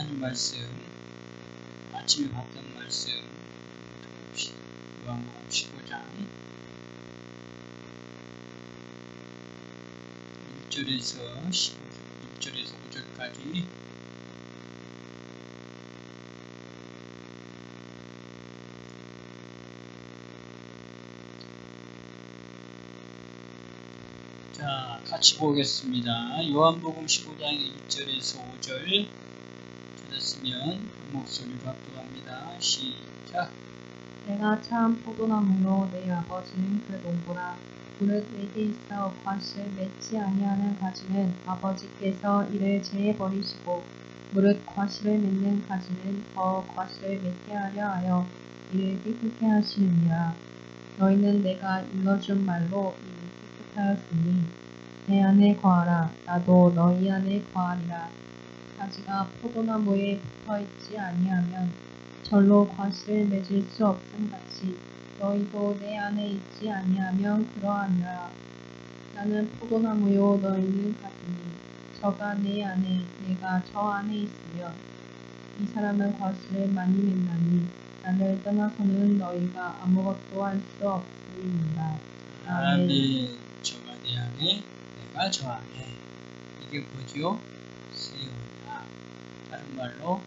하나님 말씀 아침에 봤던 말씀. 요한복음 15장 1절에서 15, 6절에서 5절까지 자, 같이 보겠습니다. 요한복음 15장 1절에서 5절 찾았으면 한 목소리로 합독합니다. 시작. 내가 참 포도나무로 내 아버지는 그 농부라 무릇 내게 있어 밭을 맺지 아니하는 가지는 아버지께서 이를 제해 버리시고 무릇 과실을 맺는 가지는 더 과실을 맺게 하려 하여 이를 깨끗게 하시느니라 너희는 내가 일러준 말로 이미 깨끗하였으니 내 안에 거하라 나도 너희 안에 거하리라 가지가 포도나무에 붙어 있지 아니하면 절로 과실을 맺을 수 없음 같이 너희도 내 안에 있지 아니하면 그러하니라. 나는 포도나무요 너희는 가지니 저가 내 안에 내가 저 안에 있으면 이 사람은 과실을 많이 맺나니 나를 떠나서는 너희가 아무것도 할 수 없으리이다. 아멘. 저가 내 안에, 내가 저 안에. 이게 뭐죠? 세우냐. 다른 말로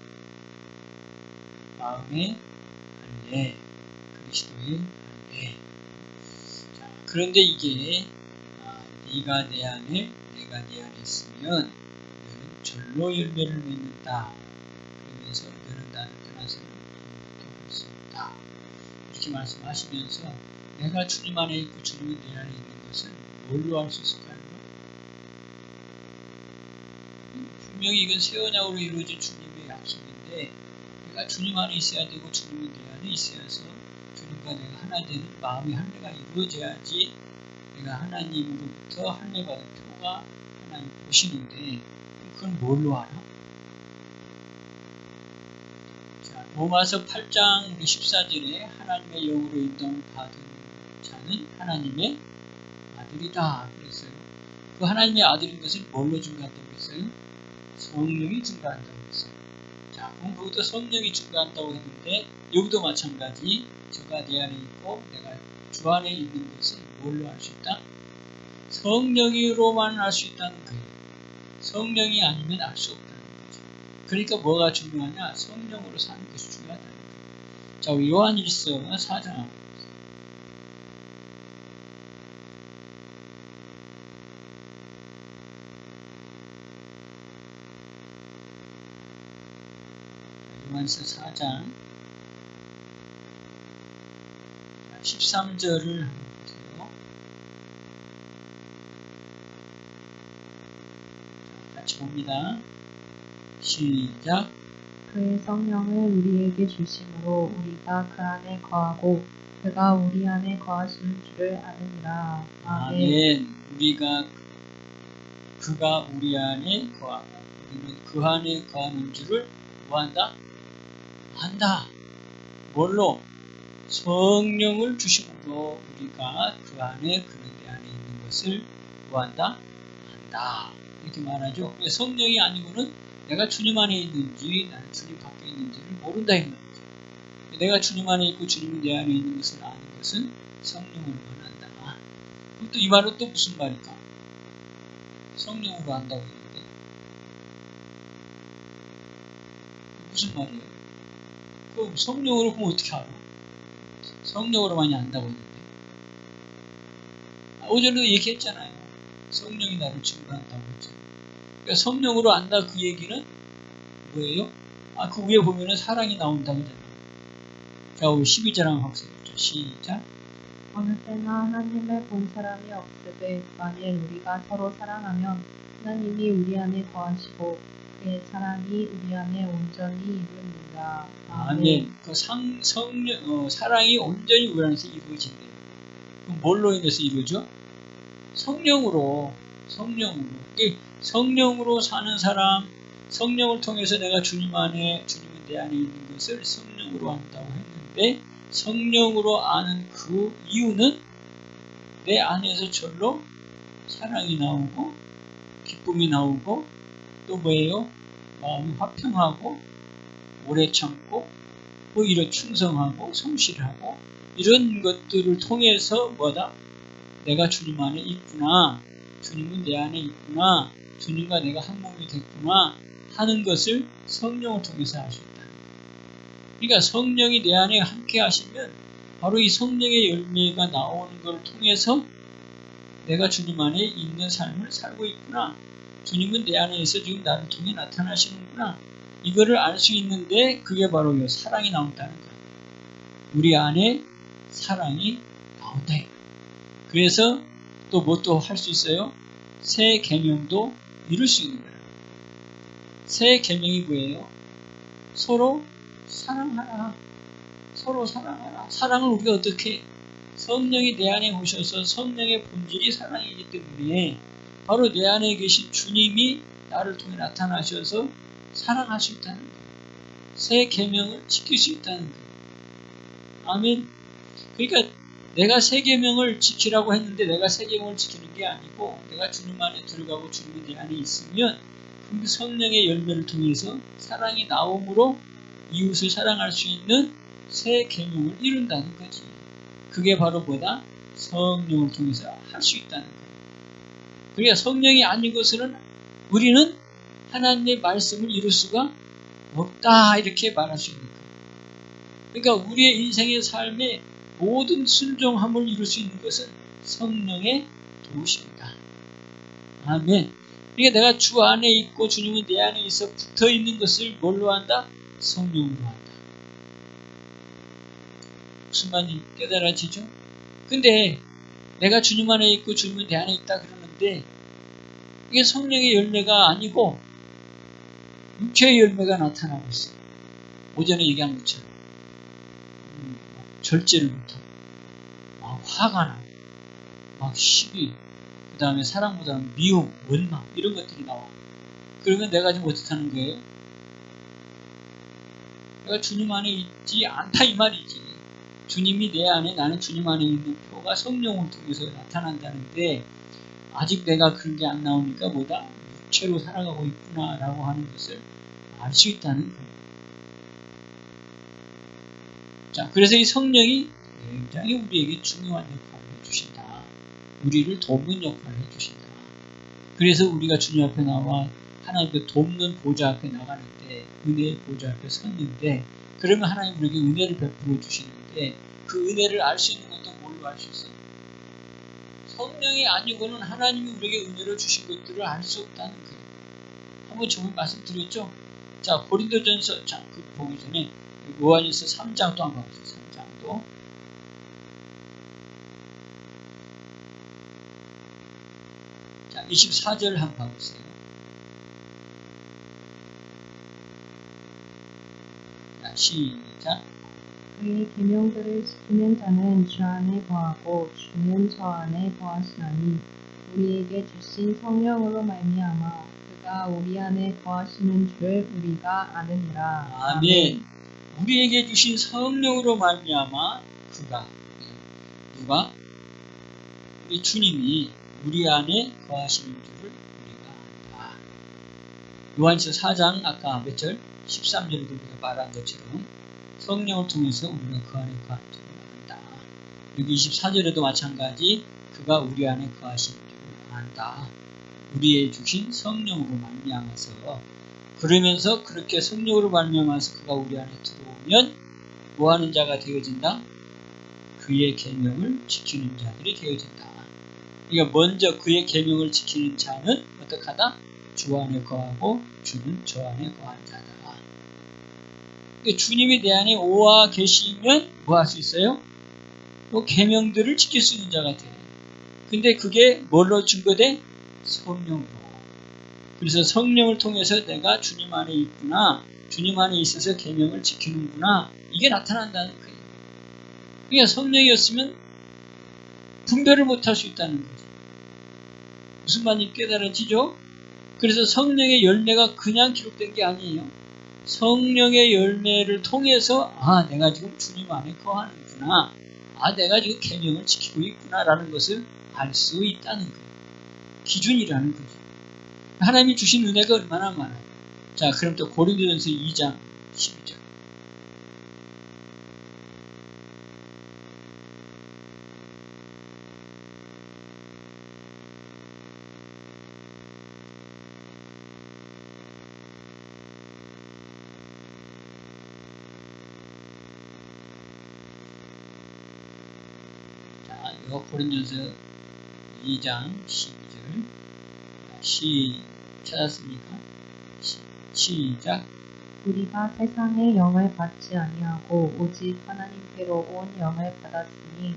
마음의 할례, 그리스도의 할례. 자, 그런데 이게 아, 네가 내 안에, 내가 네 안에 있으면 너는 절로 열매를 맺는다. 그러면서 너는 나를 떠나서는 할수 없다. 이렇게 말씀하시면서 내가 주님 안에 있고 주님이 내 안에 있는 것을 뭘로 알 수 있을까요? 분명히 이건 새 언약으로 이루어진 주님의 약속인데 내가 주님 안에 있어야 되고 주님이 내 안에 있어야 해서 주님과 내가 하나 되는 마음의 할례가 이루어져야지 내가 하나님으로부터 할례 받은 표가 하나님 보시는데 그건 뭘로 알아? 자, 로마서 8장 14절에 하나님의 영으로 인도함을 받은 자는 하나님의 아들이다 그랬어요. 그 하나님의 아들인 것을 뭘로 증가한다고 했어요? 성령이 증가한다고 했어요. 자, 그럼 그것도 성령이 증가한다고 했는데 여기도 마찬가지 저가 내 안에 있고 내가 주 안에 있는 것을 뭘로 알 수 있다? 성령으로만 알 수 있다는 거예요. 성령이 아니면 알 수 없다는 거죠. 그러니까 뭐가 중요하냐? 성령으로 사는 것이 중요하다는 거예요. 자, 요한일서 4장 요한서 4장 13절을 보세요. 자, 같이 봅니다. 시작. 그의 성령을 우리에게 주심으로 우리가 그 안에 거하고 그가 우리 안에 거하시는 줄을 아느니라. 아멘. 아멘. 우리가 그가 우리 안에 거하고 우리는 그 안에 거하는 줄을 뭐한다? 한다. 뭘로? 성령을 주심으로 우리가 그 안에 그는 내 안에 있는 것을 뭐한다? 한다. 이렇게 말하죠. 성령이 아니고는 내가 주님 안에 있는지 나는 주님 밖에 있는지를 모른다 이런 거죠. 내가 주님 안에 있고 주님이 내 안에 있는 것을 아는 것은 성령으로만 한다. 그럼 또 이 말은 또 무슨 말일까? 성령으로 한다고 했는데 무슨 말이에요? 그럼 성령으로 보면 어떻게 알아? 성령으로만이 안다고 했는데 아, 어제도 얘기했잖아요. 성령이 나를 증거한다고 했잖아요. 그러니까 성령으로 안다 그 얘기는 뭐예요? 아, 그 위에 보면은 사랑이 나온다고 하잖아요. 자, 우리 12절 한번 학습해보죠. 시작. 어느 때나 하나님을 본 사람이 없으되 만일 우리가 서로 사랑하면 하나님이 우리 안에 거하시고 그의 사랑이 우리 안에 온전히 이루니 라. 아멘. 그 상, 성령, 어, 사랑이 온전히 우리 안에서 이루어진대요. 그럼 뭘로 인해서 이루어져? 성령으로, 성령으로. 이 성령으로 사는 사람, 성령을 통해서 내가 주님 안에, 주님이 내 안에 있는 것을 성령으로 한다고 했는데, 성령으로 아는 그 이유는 내 안에서 절로 사랑이 나오고, 기쁨이 나오고, 또 뭐예요? 마음이 화평하고 오래 참고 뭐 이런 충성하고 성실하고 이런 것들을 통해서 뭐다? 내가 주님 안에 있구나. 주님은 내 안에 있구나. 주님과 내가 한 몸이 됐구나. 하는 것을 성령을 통해서 알 수 있다. 그러니까 성령이 내 안에 함께 하시면 바로 이 성령의 열매가 나오는 것을 통해서 내가 주님 안에 있는 삶을 살고 있구나. 주님은 내 안에서 지금 나를 통해 나타나시는구나. 이거를 알 수 있는데 그게 바로 이 사랑이 나온다는 거예요. 우리 안에 사랑이 나온다. 그래서 또뭐또할수 있어요? 새 계명도 이룰 수 있는 거예요. 새 계명이 뭐예요? 서로 사랑하라. 서로 사랑하라. 사랑을 우리가 어떻게 성령이 내 안에 오셔서 성령의 본질이 사랑이기 때문에 바로 내 안에 계신 주님이 나를 통해 나타나셔서 사랑할 수 있다는 거예요. 새 계명을 지킬 수 있다는 거예요. 아멘. 그러니까 내가 새 계명을 지키라고 했는데 내가 새 계명을 지키는 게 아니고 내가 주님 안에 들어가고 주님이 내 안에 있으면 그 성령의 열매를 통해서 사랑이 나옴으로 이웃을 사랑할 수 있는 새 계명을 이룬다는 거지. 그게 바로 뭐다? 성령을 통해서 할 수 있다는 거예요. 그러니까 성령이 아닌 것은 우리는 하나님의 말씀을 이룰 수가 없다 이렇게 말할 수 있는 거예요. 그러니까 우리의 인생의 삶에 모든 순종함을 이룰 수 있는 것은 성령의 도우십니다. 아멘. 그러니까 내가 주 안에 있고 주님은 내 안에 있어 붙어 있는 것을 뭘로 한다? 성령으로 한다. 무슨 말인지 깨달아지죠? 근데 내가 주님 안에 있고 주님은 내 안에 있다 그러는데 이게 성령의 열매가 아니고 육체의 열매가 나타나고 있어요. 오전에 얘기한 것처럼 음, 절제를 못하고 막 화가 나고 막 시비 그 다음에 사랑보다는 미움, 원망 이런 것들이 나와. 그러면 내가 지금 어떻게 하는 거예요? 내가 주님 안에 있지 않다 이 말이지. 주님이 내 안에 나는 주님 안에 있는 표가 성령을 통해서 나타난다는데 아직 내가 그런 게 안 나오니까 뭐다? 육체로 살아가고 있구나라고 하는 것을 알 수 있다는 거예요. 자, 그래서 이 성령이 굉장히 우리에게 중요한 역할을 해주신다. 우리를 돕는 역할을 해주신다. 그래서 우리가 주님 앞에 나와 하나님께 돕는 보좌 앞에 나가는데 은혜의 보좌 앞에 섰는데 그러면 하나님 우리에게 은혜를 베풀어 주시는데 그 은혜를 알 수 있는 것도 뭘로 알 수 있어? 성령이 아니고는 하나님이 우리에게 은혜를 주신 것들을 알 수 없다는 거예요. 한번 저번 말씀드렸죠? 자, 고린도전서, 자, 그 보기 전에 요한일서 3장 또 한번 봐보세요. 3장도. 자, 24절 한번 봐보세요. 자, 시작. 그의 계명들을 지키는 자는 주 안에 거하고 주는 저 안에 거하시나니 우리에게 주신 성령으로 말미암아 그가 우리 안에 거하시는 줄 우리가 아느니라. 아멘. 우리에게 주신 성령으로 말미암아 그가 누가 우리 주님이 우리 안에 거하시는 줄을 우리가 안다. 요한서 4장 아까 몇 절? 13절에도 우리가 말한 것처럼 성령을 통해서 우리가 그 안에 줄을 안다. 여기 24절에도 마찬가지 그가 우리 안에 거하시는 줄을 안다. 우리의 주신 성령으로 말미암아서 그러면서 그렇게 성령으로 말미암아서 그가 우리 안에 들어오면 뭐하는 자가 되어진다? 그의 계명을 지키는 자들이 되어진다. 그러니까 먼저 그의 계명을 지키는 자는 어떡하다? 주 안에 거하고 주는 저 안에 거한 자다. 주님이 내 안에 오와 계시면 뭐 할 수 있어요? 또 계명들을 지킬 수 있는 자가 돼. 근데 그게 뭘로 증거돼? 성령으로. 그래서 성령을 통해서 내가 주님 안에 있구나. 주님 안에 있어서 계명을 지키는구나. 이게 나타난다는 거예요. 그러니까 성령이었으면 분별을 못할 수 있다는 거죠. 무슨 말인지 깨달아지죠? 그래서 성령의 열매가 그냥 기록된 게 아니에요. 성령의 열매를 통해서 아 내가 지금 주님 안에 거하는구나. 아 내가 지금 계명을 지키고 있구나라는 것을 알 수 있다는 거예요. 기준이라는 거죠. 하나님이 주신 은혜가 얼마나 많아요. 자, 그럼 또 고린도전서 2장 12절. 자, 이거 고린도전서 2장 12절. 시 찾았습니까? 시, 시작. 우리가 세상의 영을 받지 아니하고 오직 하나님께로 온 영을 받았으니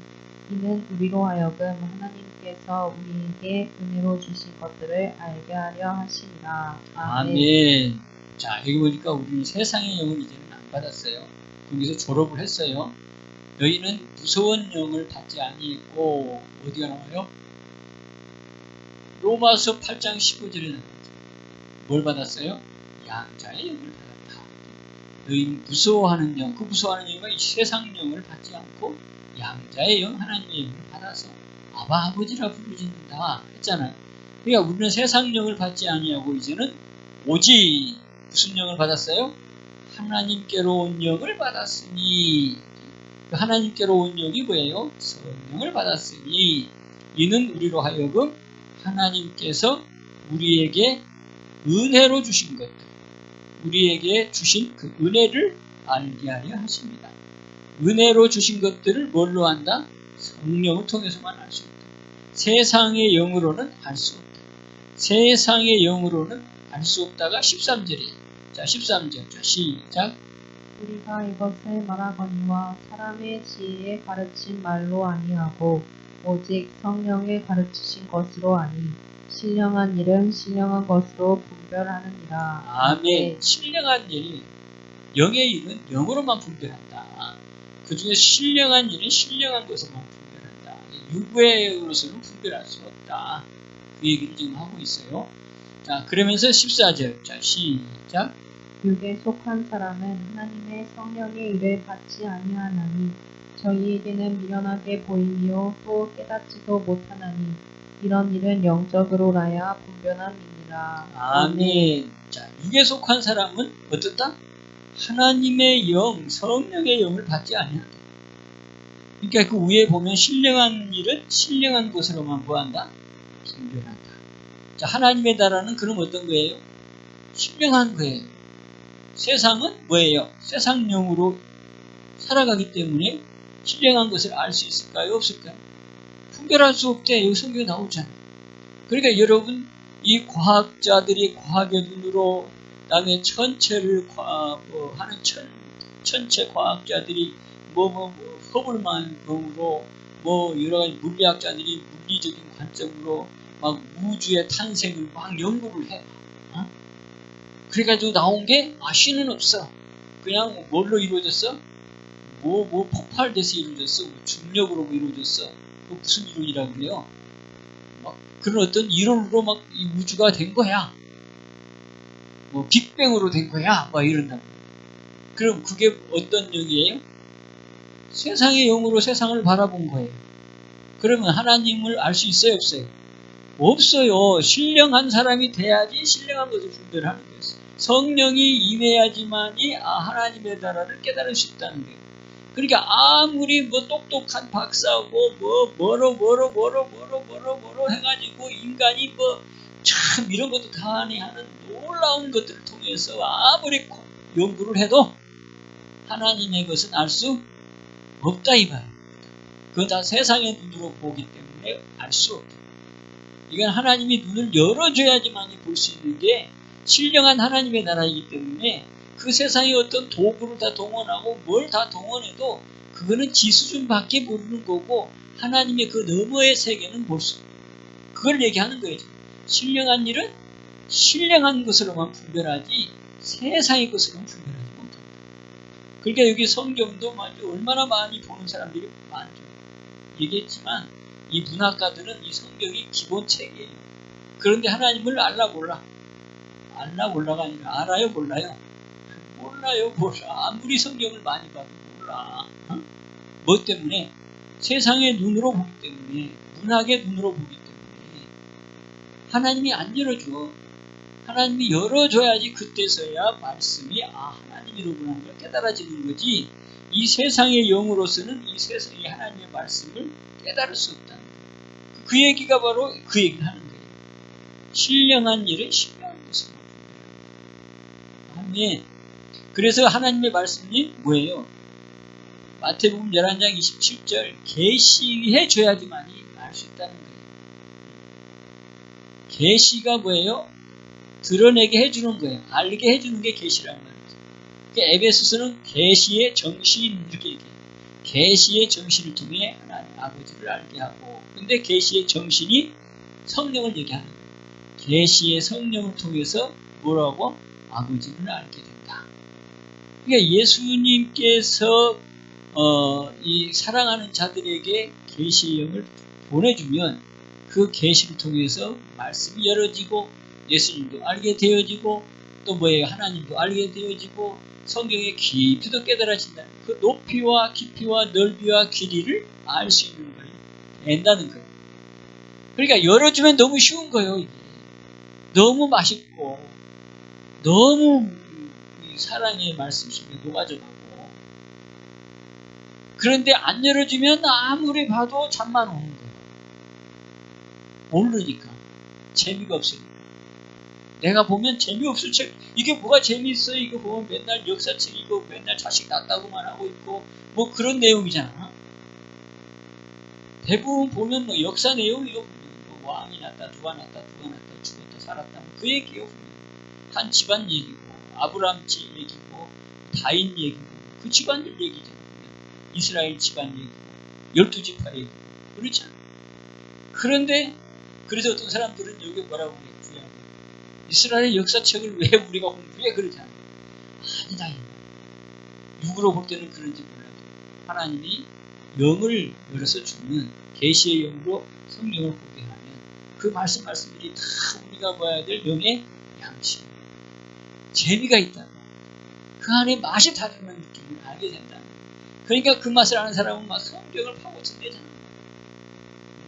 이는 우리로 하여금 하나님께서 우리에게 은혜로 주신 것들을 알게 하려 하시니라. 아멘. 자, 여기 보니까 우리는 세상의 영을 이제는 안 받았어요. 거기서 졸업을 했어요. 너희는 무서운 영을 받지 아니했고 어디가 나와요? 로마서 8장 15절에 나와요. 뭘 받았어요? 양자의 영을 받았다. 너희는 무서워하는 영, 그 무서워하는 영은 이 세상 영을 받지 않고 양자의 영, 하나님의 영을 받아서 아바 아버지라 부르짖는다 했잖아요. 그러니까 우리는 세상 영을 받지 아니하고 이제는 오직 무슨 영을 받았어요? 하나님께로 온 영을 받았으니 그 하나님께로 온 영이 뭐예요? 성령을 받았으니 이는 우리로 하여금 하나님께서 우리에게 은혜로 주신 것들 우리에게 주신 그 은혜를 알게 하려 하십니다. 은혜로 주신 것들을 뭘로 한다? 성령을 통해서만 알 수 있다. 세상의 영으로는 알 수 없다. 세상의 영으로는 알 수 없다가 13절이에요. 자, 13절. 자, 시작. 우리가 이것을 말하거니와 사람의 지혜에 가르친 말로 아니하고 오직 성령의 가르치신 것으로 아니 신령한 일은 신령한 것으로 분별하느니라. 아멘. 신령한 일, 영의 일은 영으로만 분별한다. 그 중에 신령한 일은 신령한 것으로만 분별한다. 유구의로서는 분별할 수 없다. 그 얘기를 지금 하고 있어요. 자, 그러면서 14절. 자, 시작. 육에 속한 사람은 하나님의 성령의 일을 받지 아니하나니 저희에게는 미련하게 보이며 또 깨닫지도 못하나니 이런 일은 영적으로라야 분별함이니라. 아멘. 자, 육에 속한 사람은 어떻다? 하나님의 영, 성령의 영을 받지 아니한다. 그러니까 그 위에 보면 신령한 일은 신령한 것으로만 구한다. 분별한다. 자, 하나님의 나라는 그럼 어떤 거예요? 신령한 거예요. 세상은 뭐예요? 세상령으로 살아가기 때문에 신령한 것을 알 수 있을까요? 없을까요? 분별할 수 없대. 여기 성경에 나오잖아요. 그러니까 여러분, 이 과학자들이 과학의 눈으로 남의 천체를 과, 뭐 하는 천, 천체 과학자들이 뭐, 뭐, 뭐 허블만으로 뭐 여러 가지 물리학자들이 물리적인 관점으로 막 우주의 탄생을 막 연구를 해. 어? 그래가지고 나온 게 아쉬는 없어. 그냥 뭘로 이루어졌어? 뭐, 뭐 폭발돼서 이루어졌어. 뭐 중력으로 뭐 이루어졌어. 그 무슨 이론이라고 그래요? 막 그런 어떤 이론으로 막 이 우주가 된 거야. 뭐 빅뱅으로 된 거야. 막 이런다. 그럼 그게 어떤 영이에요? 세상의 영으로 세상을 바라본 거예요. 그러면 하나님을 알 수 있어요, 없어요? 없어요. 신령한 사람이 돼야지 신령한 것을 분별하는 거예요. 성령이 임해야지만이 아, 하나님의 나라를 깨달을 수 있다는 거예요. 그러니까 아무리 뭐 똑똑한 박사고 뭐 뭐로 뭐로 뭐로 뭐로 뭐로 뭐로 해가지고 인간이 뭐 참 이런 것도 다 아니 하는 놀라운 것들을 통해서 아무리 연구를 해도 하나님의 것은 알 수 없다 이 말이에요. 그건 다 세상의 눈으로 보기 때문에 알 수 없다. 이건 하나님이 눈을 열어줘야지만이 볼 수 있는 게 신령한 하나님의 나라이기 때문에 그 세상에 어떤 도구를 다 동원하고 뭘 다 동원해도 그거는 지수준밖에 모르는 거고 하나님의 그 너머의 세계는 볼 수. 그걸 얘기하는 거예요. 신령한 일은 신령한 것으로만 분별하지 세상의 것으로는 분별하지 못한다. 그러니까 여기 성경도 얼마나 많이 보는 사람들이 많죠. 얘기했지만 이 문학가들은 이 성경이 기본책이에요. 그런데 하나님을 알라 몰라. 알라 몰라가 아니라 알아요 몰라요. 몰라요 몰라. 아무리 성경을 많이 봐도 몰라. 어? 뭐 때문에? 세상의 눈으로 보기 때문에 문학의 눈으로 보기 때문에 하나님이 안 열어줘. 하나님이 열어줘야지 그때서야 말씀이 아 하나님이로구나 걸 깨달아지는 거지 이 세상의 영으로서는 이 세상의 하나님의 말씀을 깨달을 수 없다는 거예요. 그 얘기가 바로 그 얘기를 하는 거예요. 신령한 일은 신령한 것을 아멘. 그래서 하나님의 말씀이 뭐예요? 마태복음 11장 27절 계시해 줘야지만이 알 수 있다는 거예요. 계시가 뭐예요? 드러내게 해주는 거예요. 알게 해주는 게 계시란 말이죠. 그러니까 에베소서는 계시의 정신 이렇게 얘기해요. 계시의 정신을 통해 하나님 아버지를 알게 하고 근데 계시의 정신이 성령을 얘기하는 거예요. 계시의 성령을 통해서 뭐라고? 아버지를 알게 된다. 그러니까 예수님께서 어, 이 사랑하는 자들에게 계시의 영을 보내주면 그 계시를 통해서 말씀이 열어지고 예수님도 알게 되어지고 또 뭐예요 하나님도 알게 되어지고 성경의 깊이도 깨달아진다. 그 높이와 깊이와 넓이와 길이를 알 수 있는 거예요. 된다는 거예요. 그러니까 열어주면 너무 쉬운 거예요. 이게. 너무 맛있고 너무 사랑의 말씀 속에 녹아져가고 그런데 안 열어주면 아무리 봐도 잠만 오는 거예요. 모르니까 재미가 없으니까 내가 보면 재미없을 책. 이게 뭐가 재미있어? 이거 보면 맨날 역사책이고 맨날 자식 낳았다고만 하고 있고 뭐 그런 내용이잖아. 대부분 보면 뭐 역사 내용이요 뭐 왕이 났다 누가 났다 누가 났다 죽었다 살았다 그 얘기요 한 집안 얘기고 아브라함 집 얘기고 다인 얘기고 그 집안들 얘기잖아. 이스라엘 집안 얘기고 열두 지파 얘기고. 그렇잖아. 그런데 그래서 어떤 사람들은 여기 뭐라고 구약에 이스라엘 역사책을 왜 우리가 공부해 그러잖아? 아니다 누구로 볼 때는 그런지 몰라도 하나님이 영을 열어서 주는 계시의 영으로 성령을 보게 하면 그 말씀 말씀들이 다 우리가 봐야 될 영의 양심 재미가 있다 그 안에 맛이 다르는 느낌을 알게 된다 그러니까 그 맛을 아는 사람은 막 성경을 파고친대잖아.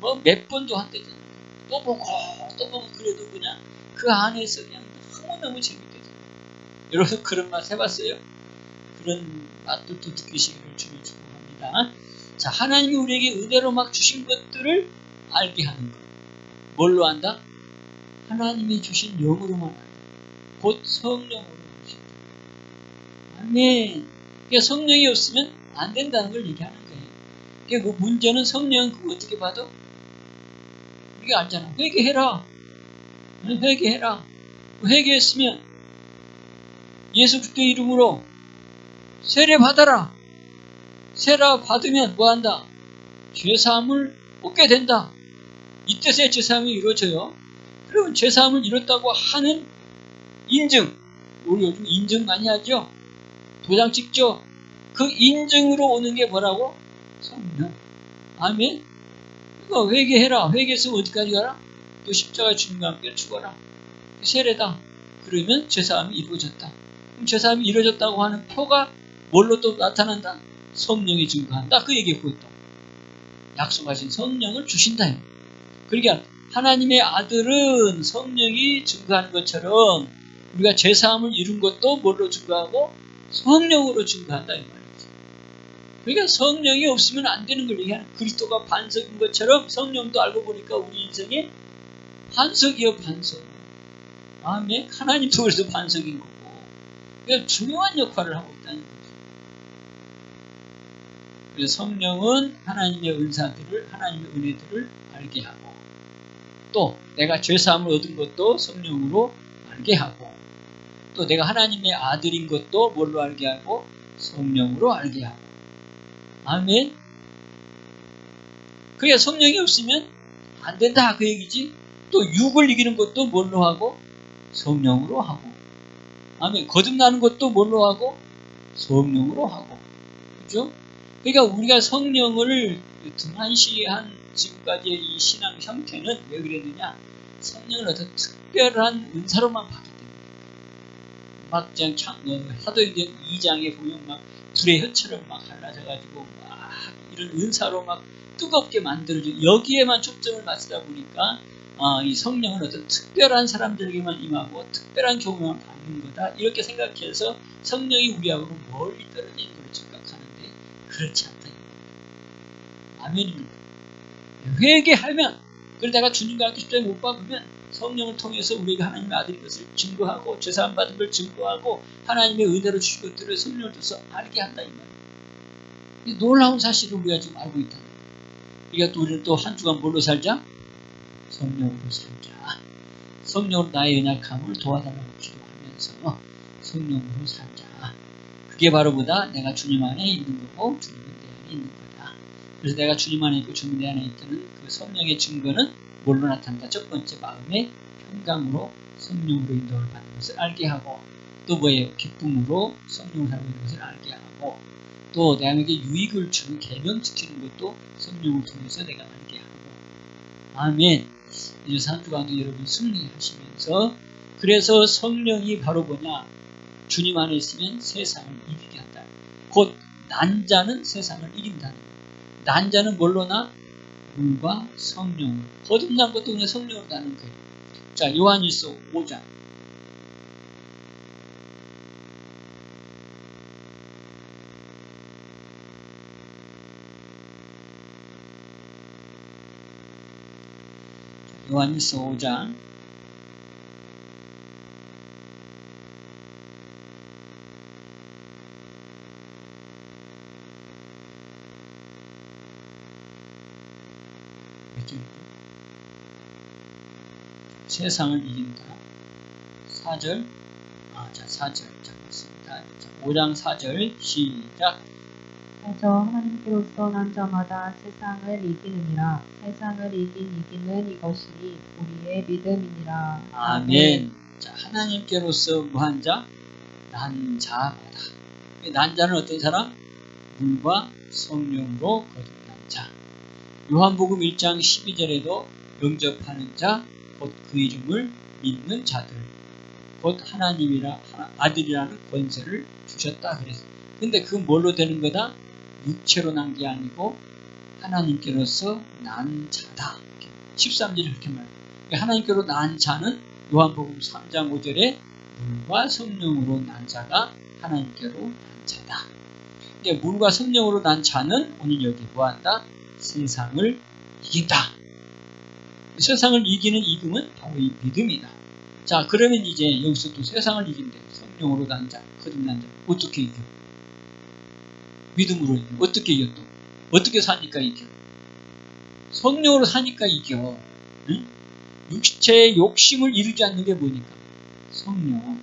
뭐 몇 번도 한대잖아 또 보고 또 보고 그래도 그냥 그 안에서 그냥 너무너무 돼. 여러분 그런 맛 해봤어요? 그런 맛도 또 느끼시기를 주님 축복합니다. 자 하나님이 우리에게 은혜로 막 주신 것들을 알게 하는 것. 뭘로 안다? 하나님이 주신 영으로만 안다. 곧 성령으로 하신다. 아멘. 그러니까 성령이 없으면 안 된다는 걸 얘기하는 거예요. 그러니까 그 문제는 성령 그거 어떻게 봐도 우리가 알잖아. 회개해라. 회개해라. 회개했으면 예수 그리스도의 이름으로 세례 받아라. 세례 받으면 뭐한다? 죄사함을 얻게 된다. 이때서야 죄사함이 이루어져요. 그러면 죄사함을 이뤘다고 하는 인증. 우리 요즘 인증 많이 하죠? 도장 찍죠? 그 인증으로 오는 게 뭐라고? 성령. 아멘? 그거 회개해라. 회개했으면 어디까지 가라? 또 십자가 주님과 함께 죽어라. 세례다. 그러면 죄사함이 이루어졌다. 그럼 죄사함이 이루어졌다고 하는 표가 뭘로 또 나타난다? 성령이 증거한다. 그 얘기하고 있다. 약속하신 성령을 주신다. 그러니까 하나님의 아들은 성령이 증거하는 것처럼 우리가 죄사함을 이룬 것도 뭘로 증거하고 성령으로 증거한다. 그러니까 성령이 없으면 안 되는 걸 얘기하는 그리스도가 반석인 것처럼 성령도 알고 보니까 우리 인생에 반석이요 반석. 아멘. 하나님도 그래서 반석인 거고. 그러니까 중요한 역할을 하고 있다는 거죠. 그래서 성령은 하나님의 은사들을 하나님의 은혜들을 알게 하고 또 내가 죄사함을 얻은 것도 성령으로 알게 하고 또 내가 하나님의 아들인 것도 뭘로 알게 하고 성령으로 알게 하고 아멘. 그게 성령이 없으면 안 된다 그 얘기지. 또 육을 이기는 것도 뭘로 하고 성령으로 하고 아멘. 거듭나는 것도 뭘로 하고 성령으로 하고 그죠? 그러니까 우리가 성령을 등한시한 지금까지의 이 신앙 형태는 왜 그랬느냐? 성령을 어떤 특별한 은사로만 때문에 막 그냥 사도행전 2장에 보면 막 불의 혀처럼 막 갈라져가지고 막 이런 은사로 막 뜨겁게 만들어져 여기에만 초점을 맞추다 보니까 어, 이 성령은 어떤 특별한 사람들에게만 임하고 특별한 경험을 받는 거다 이렇게 생각해서 성령이 우리하고는 멀리 떨어져 있는 걸로 생각하는데 그렇지 않다. 아멘입니다. 회개하면 그러다가 주님과 함께 십자가에 못 박으면 성령을 통해서 우리가 하나님의 아들인 것을 증거하고 죄사함 받은 걸 증거하고 하나님의 은혜로 주신 것들을 성령을 통해서 알게 한다 이 말이에요. 놀라운 사실을 우리가 지금 알고 있다. 그러니까 또 우리는 또 한 주간 뭘로 살자? 성령으로 살자. 성령으로 나의 연약함을 도와달라고 기도하면서 성령으로 살자. 그게 바로 보다 내가 주님 안에 있는 거고 주님은 내 안에 있는 거다. 그래서 내가 주님 안에 있고 주님 내 안에 있다는 그 성령의 증거는 뭘로 나타난다? 첫 번째 마음의 평강으로 성령으로 인도를 받는 것을 알게 하고 또 뭐예요? 기쁨으로 성령을 살고 있는 것을 알게 하고 또 내가 유익을 주는 개명시키는 것도 성령을 통해서 내가 알게 하고. 아멘. 이제 산주 가운데 여러분 승리하시면서 그래서 성령이 바로 뭐냐? 주님 안에 있으면 세상을 이기게 한다. 곧 난자는 세상을 이긴다는 난자는 뭘로 나? 물과 성령으로 거듭난 것도 그냥 성령으로 나는 거예요 자 요한일서 5장. 요한일서 5장 세상을 이긴다. 4절 아, 자 4절 자 맞습니다. 자, 5장 4절 시작 그래서 하나님께로서 난 자마다 세상을 이기느니라 세상을 이긴 이기는 이것이 우리의 믿음이니라 아멘. 자, 하나님께로서 무한 자, 난 자마다. 난 자는 어떤 사람? 물과 성령으로 거듭난 자. 요한복음 1장 12절에도 영접하는 자, 곧 그 이름을 믿는 자들, 곧 하나님이라 아들이라는 권세를 주셨다 그랬어. 근데 그 뭘로 되는 거다? 육체로 난 게 아니고 하나님께로서 난 자다. 13절에 그렇게 말해요. 하나님께로 난 자는 요한복음 3장 5절에 물과 성령으로 난 자가 하나님께로 난 자다. 근데 물과 성령으로 난 자는 오늘 여기 뭐한다? 세상을 이긴다. 세상을 이기는 이금은 바로 이 믿음이다. 자, 그러면 이제 여기서 또 세상을 이긴대. 성령으로 난 자, 거듭 난 자. 어떻게 이겨? 믿음으로 이겨. 어떻게 이겨 또? 어떻게 사니까 이겨? 성령으로 사니까 이겨. 응? 육체의 욕심을 이루지 않는 게 뭐니까? 성령.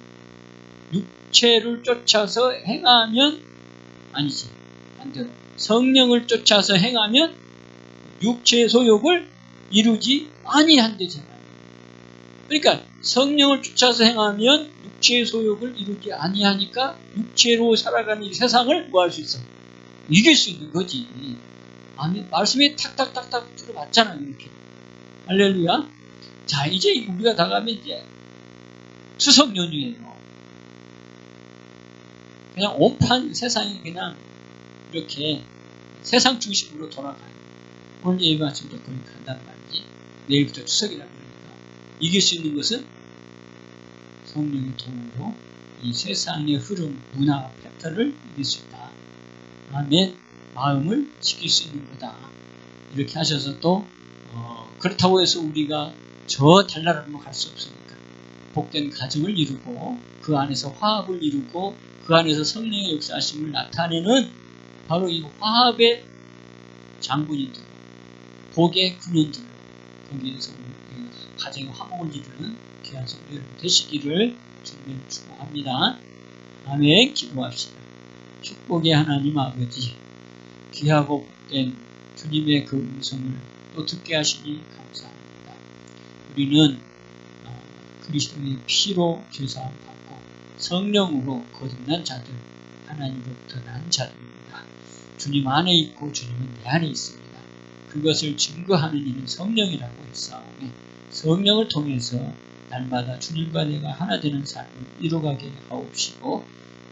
육체를 쫓아서 행하면 아니지. 반대로. 성령을 쫓아서 행하면 육체의 소욕을 이루지 아니한대잖아요. 그러니까 성령을 쫓아서 행하면 육체의 소욕을 이루지 아니하니까 육체로 살아가는 이 세상을 뭐 할 수 있어? 이길 수 있는 거지. 아니, 말씀이 탁탁탁탁 들어봤잖아요, 이렇게. 할렐루야. 자, 이제 우리가 다 가면 이제 추석 연휴예요. 그냥 온판 세상이 그냥 이렇게 세상 중심으로 돌아가요. 오늘 예배 아침부터 거의 간단 말이지. 내일부터 추석이라 그러니까. 이길 수 있는 것은 성령의 도움으로 이 세상의 흐름, 문화, 패턴을 이길 수 있다. 아멘. 마음을 지킬 수 있는 거다. 이렇게 하셔서 또 어, 그렇다고 해서 우리가 저 달나라로 갈 수 없으니까 복된 가정을 이루고 그 안에서 화합을 이루고 그 안에서 성령의 역사심을 나타내는 바로 이 화합의 장군이들, 복의 군인들 거기에서 가정의 화목을 이루는 귀한 성도 여러분 되시기를 주님을 축복합니다. 아멘. 기도합시다. 축복의 하나님 아버지 귀하고 복된 주님의 그 음성을 또 듣게 하시니 감사합니다. 우리는 어, 그리스도의 피로 죄사함 받고 성령으로 거듭난 자들 하나님으로부터 난 자들입니다. 주님 안에 있고 주님은 내 안에 있습니다. 그것을 증거하는 이는 성령이라고 했사오니 성령을 통해서 날마다 주님과 내가 하나 되는 삶을 이루가게 하옵시고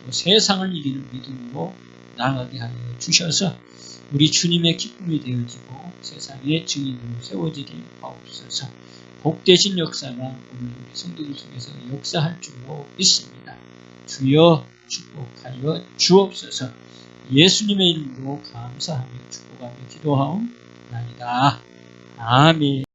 또 세상을 이기는 믿음으로 나가게 하여 주셔서 우리 주님의 기쁨이 되어지고 세상의 증인으로 세워지게 하옵소서. 복되신 역사가 오늘 우리 성도들 속에서 역사할 줄로 믿습니다. 주여 축복하여 주옵소서. 예수님의 이름으로 감사하며 축복하며 기도하옵 나이다. 아멘.